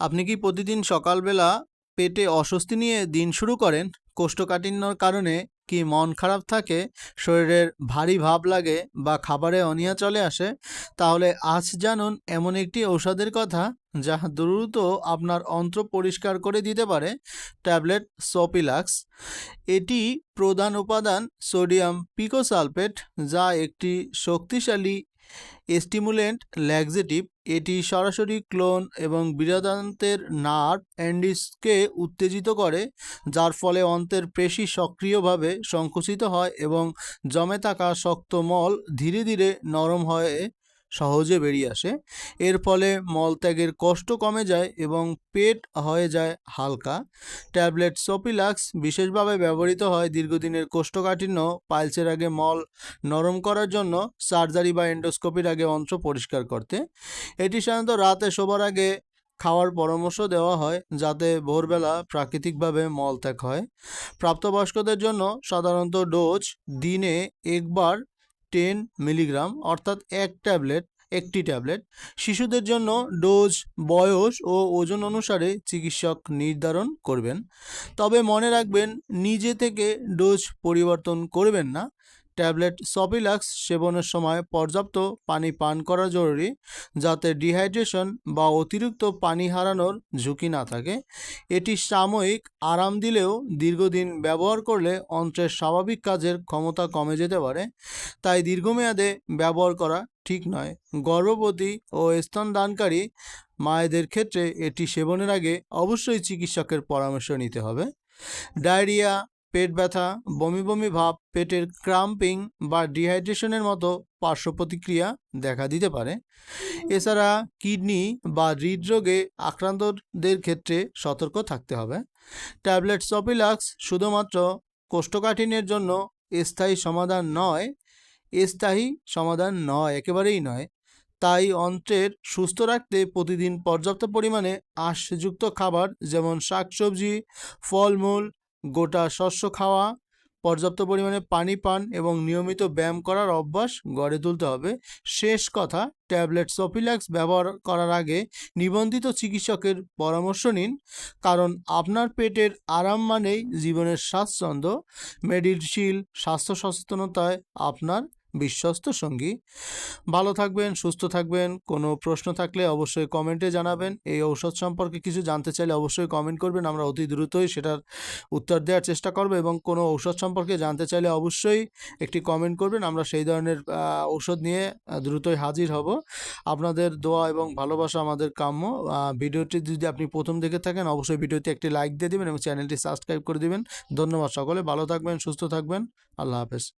আপনি কি প্রতিদিন সকালবেলা পেটে অস্বস্তি নিয়ে দিন শুরু করেন? কোষ্ঠকাঠিন্যর কারণে কি মন খারাপ থাকে? শরীরের ভারী ভাব লাগে বা খাবারে অনিয়া চলে আসে? তাহলে আজ জানুন এমন একটি ঔষধের কথা যা দ্রুত আপনার অন্ত্র পরিষ্কার করে দিতে পারে। ট্যাবলেট সোপিলাক্স। এটি প্রধান উপাদান সোডিয়াম পিকোসালফেট যা একটি শক্তিশালী স্টিমুলেন্ট ল্যাক্সেটিভ এটি সরাসরি ক্লোন এবং বৃহদান্তের নার্ভ অ্যান্ডিসকে উত্তেজিত করে, যার ফলে অন্তের পেশি সক্রিয়ভাবে সংকুচিত হয় এবং জমে থাকা শক্ত মল ধীরে ধীরে নরম হয়ে সহজে বেরিয়ে আসে। এর ফলে মলত্যাগের কষ্ট কমে যায় এবং পেট হয়ে যায় হালকা। ট্যাবলেট সোপিলাক্স বিশেষভাবে ব্যবহৃত হয় দীর্ঘদিনের কোষ্ঠকাঠিন্য পাইলসের আগে মল নরম করার জন্য, সার্জারি বা এন্ডোস্কোপির আগে অংশ পরিষ্কার করতে। এটি সাধারণত রাতে শোবার আগে খাওয়ার পরামর্শ দেওয়া হয়, যাতে ভোরবেলা প্রাকৃতিকভাবে মলত্যাগ হয়। প্রাপ্তবয়স্কদের জন্য সাধারণত ডোজ, দিনে একবার টেন মিলিগ্রাম অর্থাৎ এক ট্যাবলেট, একটি ট্যাবলেট। শিশুদের জন্য ডোজ, বয়স ও ওজন অনুসারে চিকিৎসক নির্ধারণ করবেন। তবে মনে রাখবেন, নিজে থেকে ডোজ পরিবর্তন করবেন না। ট্যাবলেট সপিলাক্স সেবনের সময় পর্যাপ্ত পানি পান করা জরুরি যাতে ডিহাইড্রেশন বা অতিরিক্ত পানি হারানোর ঝুঁকি না থাকে। এটি সাময়িক আরাম দিলেও দীর্ঘদিন ব্যবহার করলে অন্ত্রের স্বাভাবিক কাজের ক্ষমতা কমে যেতে পারে। তাই দীর্ঘমেয়াদে ব্যবহার করা ঠিক নয়। গর্ভবতী ও স্তনদানকারী মায়েদের ক্ষেত্রে এটি সেবনের আগে অবশ্যই চিকিৎসকের পরামর্শ নিতে হবে। ডায়রিয়া পেট ব্যথা, বমি বমি ভাব, পেটের ক্রাম্পিং বা ডিহাইড্রেশনের মতো পার্শ্ব প্রতিক্রিয়া দেখা দিতে পারে। এছাড়া কিডনি বা হৃদরোগে আক্রান্তদের ক্ষেত্রে সতর্ক থাকতে হবে। ট্যাবলেট সপিলাক্স শুধুমাত্র কোষ্ঠকাঠিন্যের জন্য স্থায়ী সমাধান নয়, স্থায়ী সমাধান নয়, একেবারেই নয়। তাই অন্ত্রের সুস্থ রাখতে প্রতিদিন পর্যাপ্ত পরিমাণে আঁশযুক্ত খাবার যেমন শাকসবজি, ফলমূল গোটা শস্য খাওয়া, পর্যাপ্ত পরিমাণে পানি পান এবং নিয়মিত ব্যায়াম করার অভ্যাস গড়ে তুলতে হবে। শেষ কথা, ট্যাবলেট সফিল্যাক্স ব্যবহার করার আগে নিবন্ধিত চিকিৎসকের পরামর্শ নিন, কারণ আপনার পেটের আরাম মানেই জীবনের স্বাচ্ছন্দ্য মেডিশিল স্বাস্থ্য সচেতনতায় আপনার বিশ্বস্ত সঙ্গী। ভালো থাকবেন, সুস্থ থাকবেন, কোনো প্রশ্ন থাকলে অবশ্যই কমেন্টে জানাবেন। এই ঔষধ সম্পর্কে কিছু জানতে চাইলে অবশ্যই কমেন্ট করবেন, আমরা অতি দ্রুতই সেটার উত্তর দেওয়ার চেষ্টা করব এবং কোনো ঔষধ সম্পর্কে জানতে চাইলে অবশ্যই একটি কমেন্ট করবেন, আমরা সেই ধরনের ঔষধ নিয়ে দ্রুতই হাজির হব। আপনাদের দোয়া এবং ভালোবাসা আমাদের কাম্য। ভিডিওটি যদি আপনি প্রথম দেখে থাকেন, অবশ্যই ভিডিওতে একটি লাইক দিয়ে দিবেন এবং চ্যানেলটি সাবস্ক্রাইব করে দেবেন। ধন্যবাদ সকলে, ভালো থাকবেন, সুস্থ থাকবেন, আল্লাহ হাফেজ।